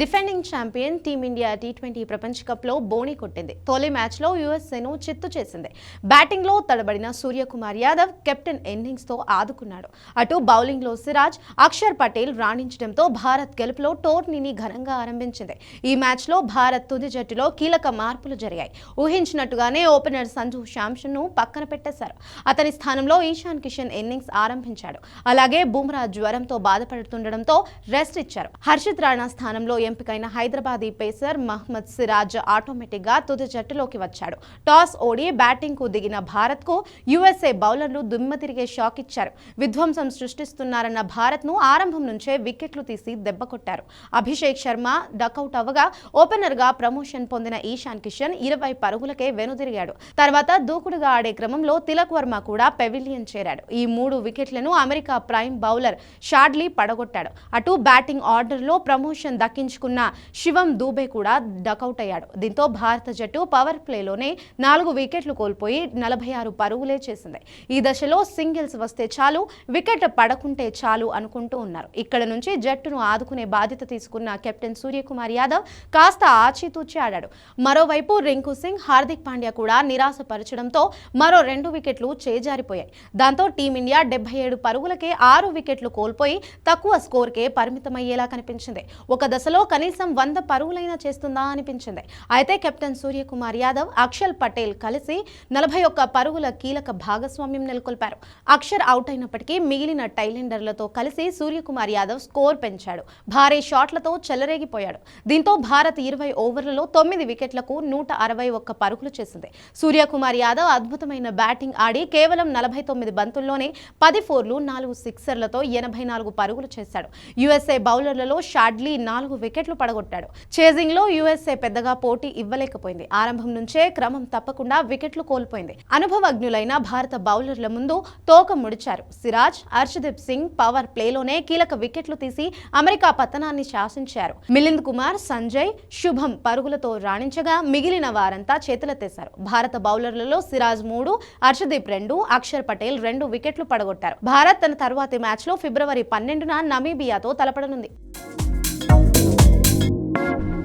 Defending champion team India T twenty ప్రపంచ కప్లో బోణి కొట్టింది. తొలి మ్యాచ్లో యుఎస్ఏను చిత్తు చేసింది. బ్యాటింగ్లో తడబడిన సూర్యకుమార్ యాదవ్ కెప్టెన్ ఇన్నింగ్స్తో ఆదుకున్నాడు. అటు బౌలింగ్లో సిరాజ్ అక్షర్ పటేల్ రాణించడంతో భారత్ గెలుపులో టోర్నీని ఘనంగా ఆరంభించింది. ఈ మ్యాచ్లో భారత్ తుది జట్టులో కీలక మార్పులు జరిగాయి. ఊహించినట్టుగానే ఓపెనర్ సంజు శాంసన్ను పక్కన పెట్టేశారు. అతని స్థానంలో ఈశాన్ కిషన్ ఇన్నింగ్స్ ఆరంభించాడు. అలాగే బుమ్రా జ్వరంతో బాధపడుతుండడంతో రెస్ట్ ఇచ్చారు. హర్షిత్ రాణా స్థానంలో ఎంపికైన హైదరాబాదీ పేసర్ మహ్మద్ సిరాజ్ ఆటోమేటిక్గా తుది జట్టులోకి వచ్చాడు. టాస్ ఓడి బ్యాటింగ్కు దిగిన భారత్కు యుఎస్ఏ బౌలర్లు దుమ్మ తిరిగే షాక్ ఇచ్చారు. విధ్వంసం సృష్టిస్తున్నారన్న భారత్ను ఆరంభం నుంచే వికెట్లు తీసి దెబ్బ కొట్టారు. అభిషేక్ శర్మ డకౌట్ అవ్వగా ఓపెనర్గా ప్రమోషన్ పొందిన ఈశాన్ కిషన్ ఇరవై పరుగులకే వెనుదిరిగాడు. తర్వాత దూకుడుగా ఆడే క్రమంలో తిలక్ వర్మ కూడా పెవిలియన్ చేరాడు. ఈ మూడు వికెట్లను అమెరికా ప్రైమ్ బౌలర్ షాడ్లీ పడగొట్టాడు. అటు బ్యాటింగ్ ఆర్డర్లో ప్రమోషన్ దక్కించుకున్న శివం దూబే కూడా డకౌట్ అయ్యాడు. దీంతో భారత జట్టు పవర్ ప్లేలోనే నాలుగు వికెట్లు కోల్పోయి నలభై ఆరు పరుగులే చేసింది. ఈ దశలో సింగిల్స్ వస్తే చాలు వికెట్ పడకుంటే చాలు అనుకుంటూ ఉన్నారు. ఇక్కడ నుంచి జట్టును ఆదుకునే బాధ్యత తీసుకున్న కెప్టెన్ సూర్యకుమార్ యాదవ్ కాస్త ఆచితూచి ఆడాడు. మరోవైపు రింకు సింగ్ హార్దిక్ పాండ్యా కూడా నిరాశపరచడంతో మరో రెండు వికెట్లు చేజారిపోయాయి. దాంతో టీమిండియా డెబ్బై ఏడు పరుగులకే ఆరు వికెట్లు కోల్పోయి తక్కువ స్కోర్కే పరిమితమయ్యేలా కనిపించింది. ఒక దశలో కనీసం వంద పరుగులైనా చేస్తుందా అనిపించింది. అయితే కెప్టెన్ సూర్యకుమార్ యాదవ్ అక్షల్ పటేల్ కలిసి నలభై ఒక్క పరుగుల కీలక భాగస్వామ్యం నెలకొల్పారు. అక్షర్ అవుట్ అయినప్పటికీ మిగిలిన టైలెండర్లతో కలిసి సూర్యకుమార్ యాదవ్ స్కోర్ పెంచాడు. భారీ షాట్లతో చెలరేగిపోయాడు. దీంతో భారత్ ఇరవై ఓవర్లలో తొమ్మిది వికెట్లకు నూట అరవై ఒక్క పరుగులు చేసింది. సూర్యకుమార్ యాదవ్ అద్భుతమైన బ్యాటింగ్ ఆడి కేవలం నలభై తొమ్మిది బంతుల్లోనే పది ఫోర్లు నాలుగు సిక్సర్లతో ఎనభై నాలుగు పరుగులు చేశాడు. యుఎస్ఏ బౌలర్లలో షాడ్లీ నాలుగు వికెట్ వికెట్లు పడగొట్టాడు. చేజింగ్లో యుఎస్ఏ పెద్దగా పోటీ ఇవ్వలేకపోయింది. ఆరంభం నుంచే క్రమం తప్పకుండా వికెట్లు కోల్పోయింది. అనుభవజ్ఞులైన భారత బౌలర్ల ముందు తోక ముడిచారు. సిరాజ్ హర్షదీప్ సింగ్ పవర్ ప్లేలోనే కీలక వికెట్లు తీసి అమెరికా పతనాన్ని శాసించారు. మిలింద్ కుమార్ సంజయ్ శుభం పరుగులతో రాణించగా మిగిలిన వారంతా చేతులెత్తేశారు. భారత బౌలర్లలో సిరాజ్ మూడు హర్షదీప్ రెండు అక్షర్ పటేల్ రెండు వికెట్లు పడగొట్టారు. భారత్ తన తర్వాతి మ్యాచ్లో ఫిబ్రవరి పన్నెండున నమీబియాతో తలపడనుంది. Thank you.